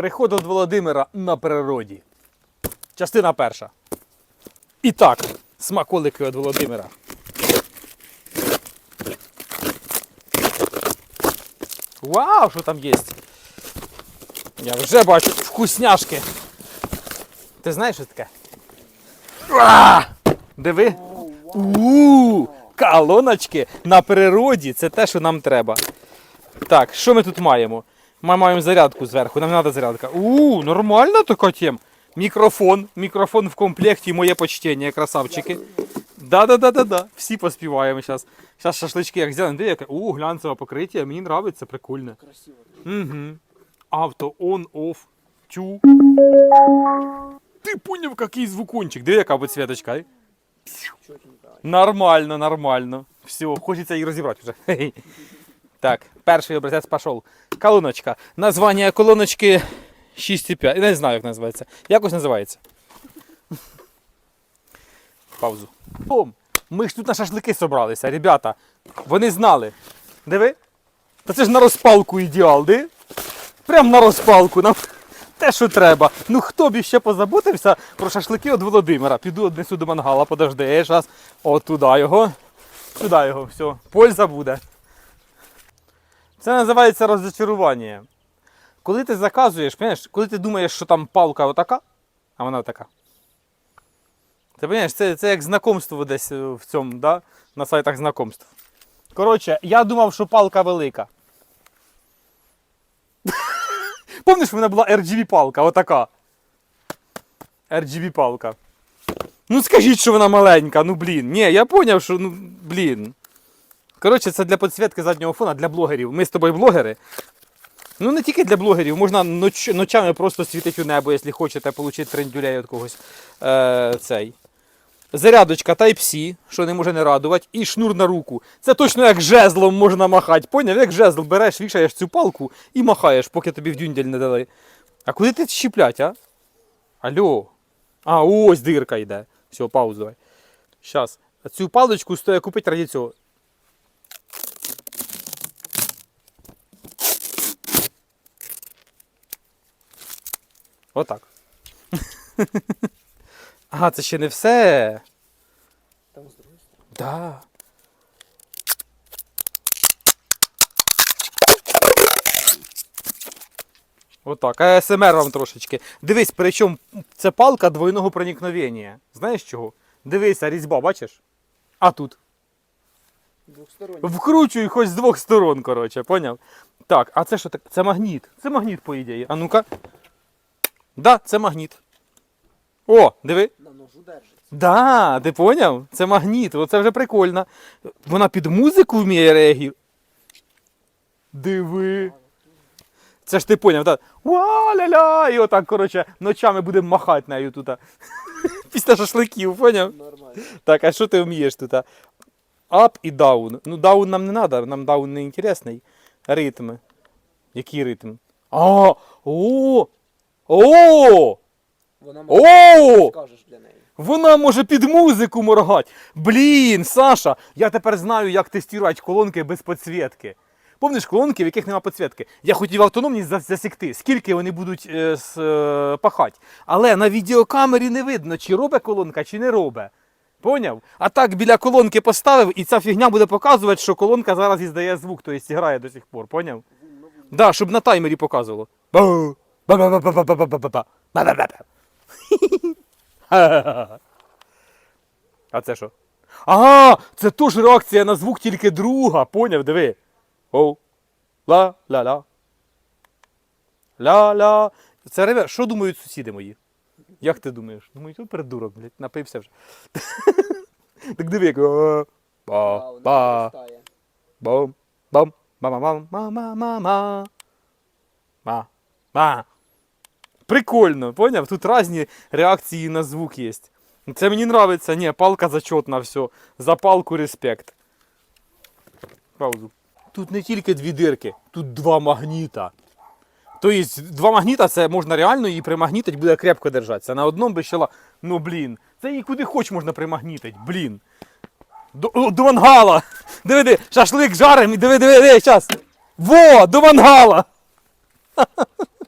Переход від Володимира на природі. Частина перша. І так, смаколики від Володимира. Вау, що там є? Я вже бачу вкусняшки. Ти знаєш, що таке? А! Диви. У, колоночки на природі. Це те, що нам треба. Так, що ми тут маємо? Ми маємо зарядку зверху, нам треба зарядка. У, нормальна така тема. Мікрофон. Мікрофон в комплекті, моє почтення, красавчики. Да-да-да-да-да. Всі поспіваємо зараз. Зараз шашлички як зробимо. Де яке? У, глянцеве покриття, мені подобається, прикольно. Красиво. Угу. Авто, он, оф, тю. Ти поняв, який звукончик. Диви, яка ай. Нормально, нормально. Все, хочеться її розібрати вже. Так, перший образець пішов. Колоночка. Названня колоночки 6,5. Я не знаю, як називається. Якось називається. Паузу. Ми ж тут на шашлики собралися, ребята. Вони знали. Диви. Та це ж на розпалку ідеал, ди? Прям на розпалку. Нам те, що треба. Ну хто б іще позаботився про шашлики від Володимира. Піду однесу до мангала, подожди, зараз. От туди його. Сюди його, все. Польза буде. Це називається розчарування. Коли ти заказуєш, понимаєш, коли ти думаєш, що там палка отака, а вона така. Ти розумієш, це, це як знакомство десь е, в цьому, да? на сайтах знакомств. Коротше, я думав, що палка велика. Помниш, в мене була RGB палка, отака. RGB палка. Ну скажіть, що вона маленька, ну блін. Ні, я зрозумів, що ну блін. Коротше, це для підсвітки заднього фона, для блогерів. Ми з тобою блогери. Ну не тільки для блогерів, можна ноч, ночами просто світити у небо, якщо хочете отримати трендюлей від когось. Е, цей. Зарядочка Type-C, що не може не радувати, і шнур на руку. Це точно як жезлом можна махати. Поняв? Як жезл береш, вішаєш цю палку і махаєш, поки тобі в дюндель не дали. А куди ти щіплять, а? Алло. А, ось дирка йде. Все, паузу. Щас. Цю паличку стоїть купити раді цього. Отак. Ага, це ще не все. Там з другої сторони. Да. Отак. АСМР вам трошечки. Дивись, причому це палка двойного проникновення. Знаєш чого? Дивися, різьба, бачиш? А тут. Вкручуй хоч з двох сторон, коротше, поняв? Так, а це що так? Це магніт. Це магніт, по ідеї. А ну-ка. Да, це магніт. О, диви. На ножу держиться. Да, ти поняв? Це магніт, оце вже прикольно. Вона під музику вміє реагувати. Диви. Це ж ти поняв, так? Ва-ля-ля! І отак, коротше, ночами будемо махати нею тут. Після шашликів, поняв? Нормально. Так, а що ти вмієш тут? Ап і даун. Ну, даун нам не треба, нам даун не інтересний. Ритми. Який ритм? А! О! О! Вона може, О! скажеш для неї. Вона може під музику моргати. Блін, Саша, я тепер знаю, як тестувати колонки без підсвітки. Помниш колонки, в яких нема підсвітки. Я хотів автономність засікти, скільки вони будуть е, с- е, пахати. Але на відеокамері не видно, чи робе колонка, чи не робе. Поняв? А так біля колонки поставив, і ця фігня буде показувати, що колонка зараз іздає звук, тобто грає до сих пор, поняв? Да, щоб на таймері показувало. Бу! А це що? Ага, це теж реакція на звук тільки друга, поняв, диви. Оу. Ла-ла-ла. Ла-ла. Це реве. Що думають сусіди мої? Як ти думаєш? Думають, о, придурок, блядь, напився вже. так диви, як. Ба, ба, виростає. бам, бам, бам, бам, ма, ма, ма, ма. Ма, ма. Прикольно, поняв? Тут різні реакції на звук є. Це мені нравиться. Ні, палка зачетна, все. За палку респект. Паузу. Тут не тільки дві дирки, тут два магніта. Тобто, два магніта це можна реально її примагнітити, буде крепко держатися. На одному би ще ла- Ну блін. Це її куди хоч можна примагнітити, блін. До, о, до мангала! Диви, диви, шашлик жарим, і диви, диви, диви, щас. Во, до мангала!